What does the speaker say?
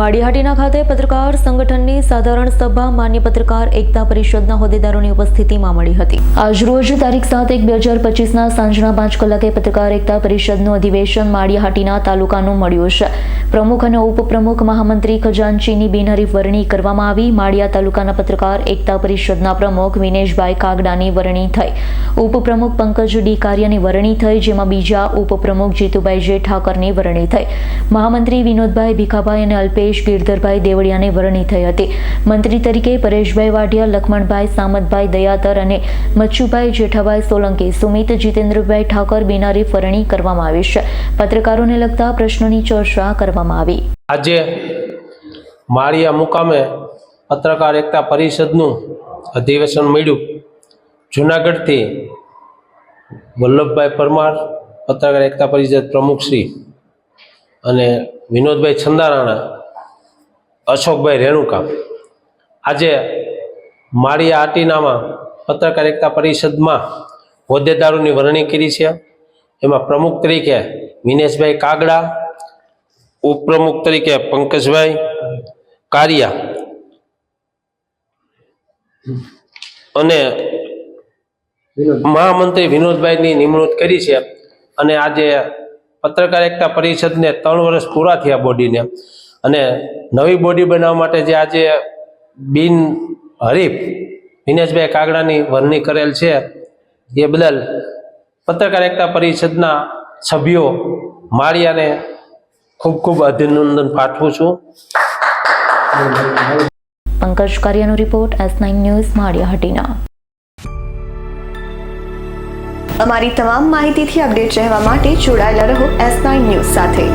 માળિયાહાટીના ખાતે પત્રકાર સંગઠનની સાધારણ સભા માન્ય પત્રકાર એકતા પરિષદના હોદ્દેદારોની ઉપસ્થિતિમાં મળી હતી. આજરોજ તારીખ સાત એક બે હજાર પચીસના સાંજના પાંચ કલાકે પત્રકાર એકતા પરિષદનું અધિવેશન માળિયાહાટીના તાલુકાનું મળ્યું છે. પ્રમુખ અને ઉપપ્રમુખ મહામંત્રી ખજાનચીની બિનહરીફ વરણી કરવામાં આવી. માળિયા તાલુકાના પત્રકાર એકતા પરિષદના પ્રમુખ વિનેશભાઈ કાગડાની વરણી થઈ. ઉપપ્રમુખ પંકજ ડી કાર્યની વરણી થઈ, જેમાં બીજા ઉપપ્રમુખ જીતુભાઈ જે ઠાકરની વરણી થઈ. મહામંત્રી વિનોદભાઈ ભીખાભાઈ અને અલ્પેશ ગિરધરભાઈ દેવળિયાની વરણી થઈ હતી. મંત્રી તરીકે પરેશભાઈ વાઢિયા, લખમણભાઈ, સામતભાઈ દયાતર અને મચ્છુભાઈ જેઠાભાઈ સોલંકી, સુમિત, જીતેન્દ્રભાઈ ઠાકર બિનારી ફરણી કરવામાં આવી છે. પત્રકારોને લગતા પ્રશ્નોની ચર્ચા કરવામાં આવી. આજે માળિયા મુકામે પત્રકાર એકતા પરિષદનું અધિવેશન મળ્યું. જુનાગઢથી વલ્લભભાઈ પરમાર, પત્રકાર એકતા પરિષદ પ્રમુખશ્રી અને વિનોદભાઈ છંદારાણા અશોકભાઈ રેણુકા. આજે મારી આટીનામાં પત્રકાર એકતા પરિષદમાં હોદ્દેદારોની વરણી કરી છે. એમાં પ્રમુખ તરીકે વિનેશભાઈ કાગડા, ઉપપ્રમુખ તરીકે પંકજભાઈ કારિયા અને મહામંત્રી વિનોદભાઈની નિમણૂક કરી છે. અને આજે પત્રકાર એકતા પરિષદને ત્રણ વર્ષ પૂરા થયા બોડીને. અને નવી બોડી બનાવવા માટે જે આજે બિન હરીફ વિનેશભાઈ કાગડાની વરણી કરેલ છે એ બદલ પત્રકાર એકતા પરિષદના સભ્યો માળિયાને ખૂબ ખૂબ અભિનંદન પાઠવું છું. પંકજ કાર્યનો report S nine news Maliya Hatina અમારી તમામ માહિતીથી અપડેટ રહેવા માટે જોડાયેલા રહો એસ નાઇન ન્યૂઝ સાથે.